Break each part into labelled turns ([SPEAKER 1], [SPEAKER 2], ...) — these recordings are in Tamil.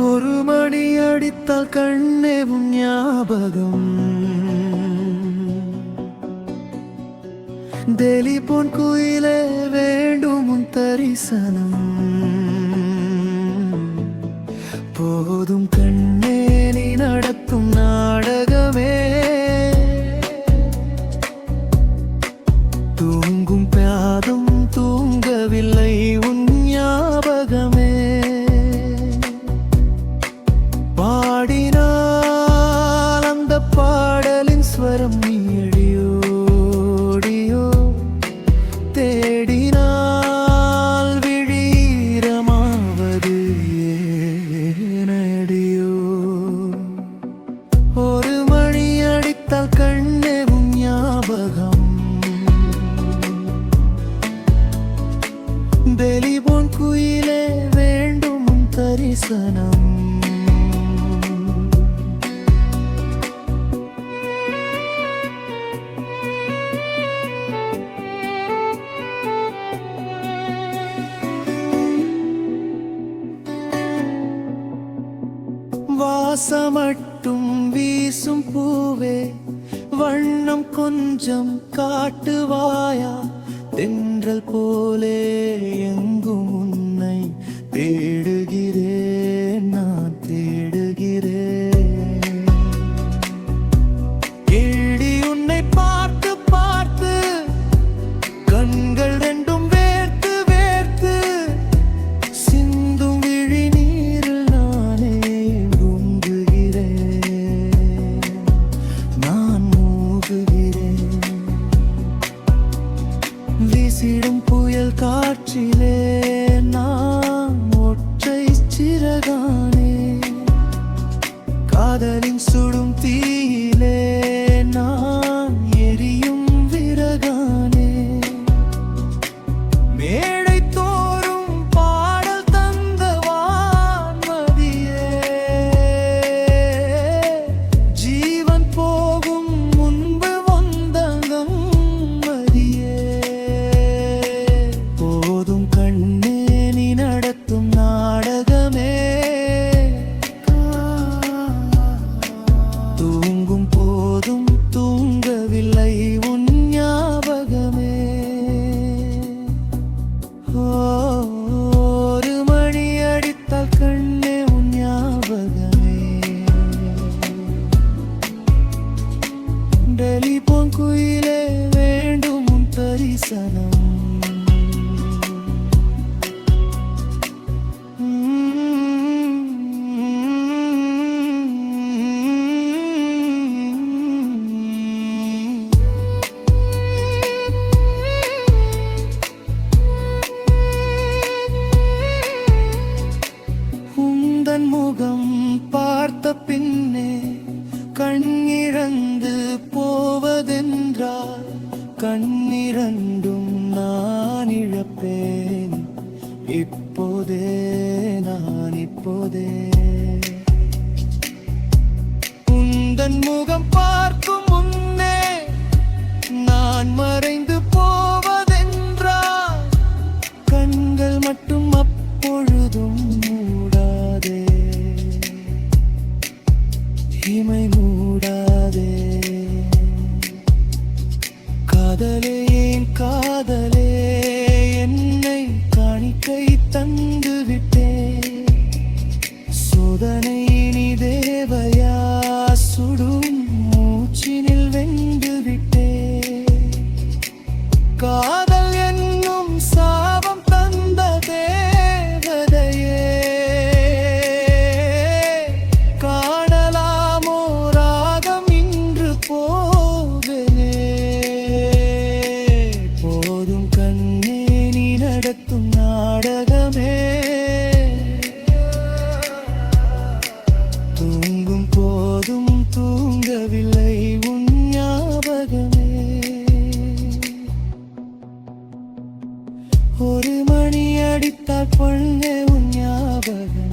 [SPEAKER 1] ஒரு மணி அடித்தால் கண்ணேவும் ஞாபகம். டெலி பொன் குயிலே வேண்டும் உன் தரிசனம். போதும் வாசமட்டும் வீசும் பூவே வண்ணம் கொஞ்சம் காட்டுவாயா? தென்றல் போலே எங்கும் உன்னை தேடி I don't know. தரிசனம் முகம் பார்த்த பின் இமை மூடாதே. காதலே சேர்த்தால் பொண்ணு உன் ஞாபகம்.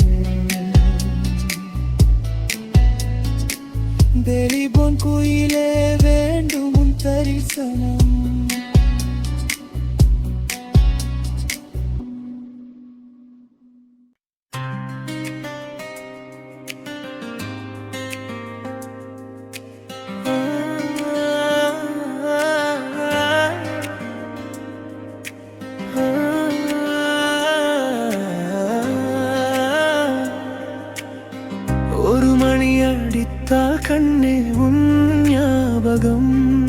[SPEAKER 1] தெளிபோன் கோயிலே வேண்டும் உன் தரிசனம். கண்ணே உன் ஞாபகம்.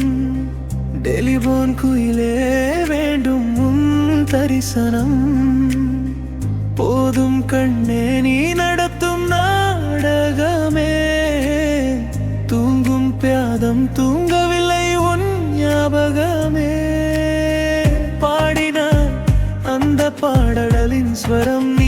[SPEAKER 1] டெலிபோன் குயிலே வேண்டும் உன் தரிசனம். போதும் கண்ணே நீ நடத்தும் நாடகமே. தூங்கும் பியாதம் தூங்கவில்லை உன் ஞாபகமே. பாடினான் அந்த பாடலின் ஸ்வரம்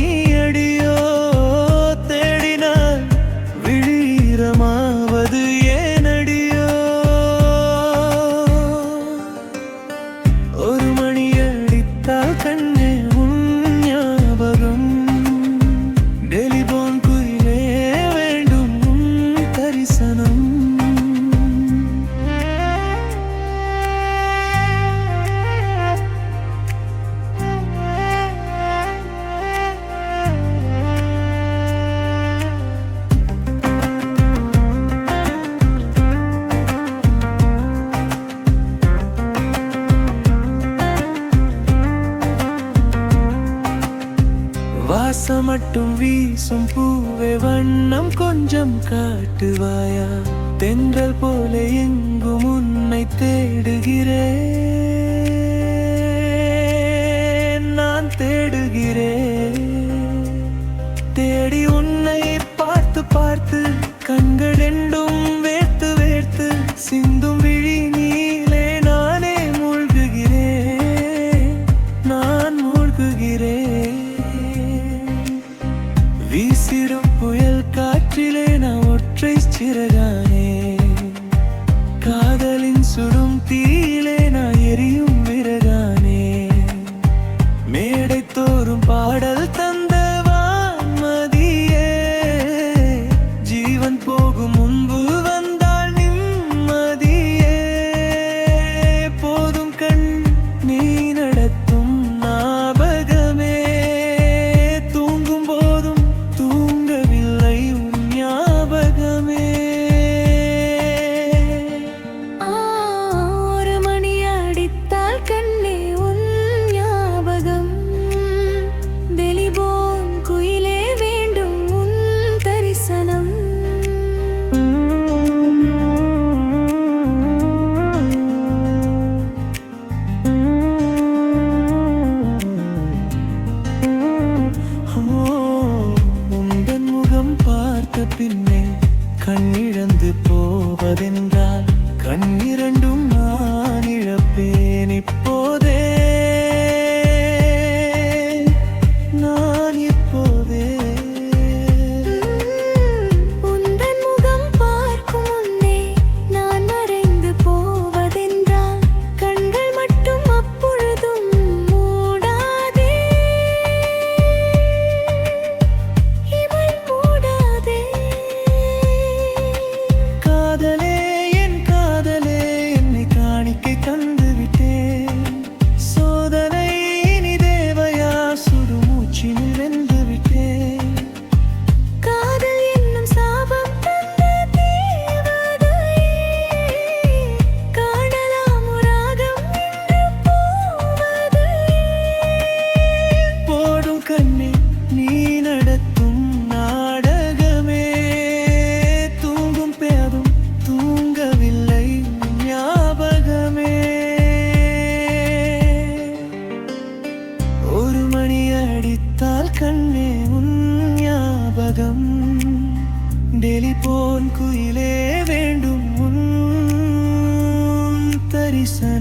[SPEAKER 1] மட்டும் வீசும் பூவே வண்ணம் கொஞ்சம் காட்டுவாயா? தென்றல் போல எங்கும் உன்னை தேடுகிறேன். நான் தேடுகிறேன். தேடி உன்னை பார்த்து பார்த்து கண்கள் ரெண்டும் கண்ணிழந்து போவதென்றால் கண்ணிரண்டும் நான் இழப்பேனே தியாகம் டெலி போன் குயிலே வேண்டும் தரிசனம்.